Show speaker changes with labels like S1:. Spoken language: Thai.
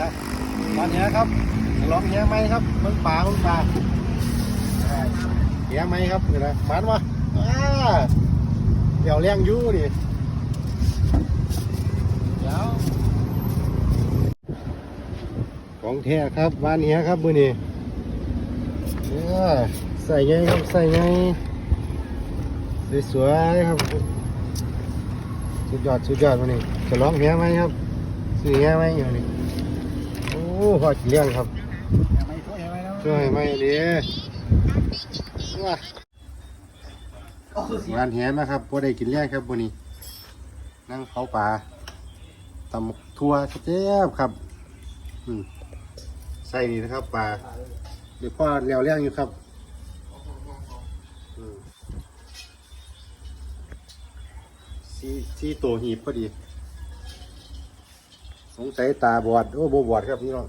S1: นะตอนนี้ครับลองแย่ไหมครับเบิ่งปลาเบิ่งปลาแย่ไหมครับนี่นะมันวะอ่าเดี๋ยวเลี้ยงยู่ดิเดี๋ยวของแท้ครับวานเนี้ยครับมือนี้เนี่ยใส่ไงครับใส่ไงสวยๆครับสุดยอดสุดยอดวันนี้จะร้องแพ้ไหมครับซื้อแพ้ไหมอยู่นี่โอ้ พอกินเลี้ยงครับช่วยไหมดีว้าร้านแหมาครับพอได้กินเลี้ยงครับวันนี้นั่งเผาปลาตำทั่วเจ๊บครับใส่นี่นะครับปลาเดี๋ยวพ่อเลี้ยวเลี้ยงอยู่ครับที่ตัวหีบพอดี สงสัยตาบอด โอ้โบบอดครับพี่น้อง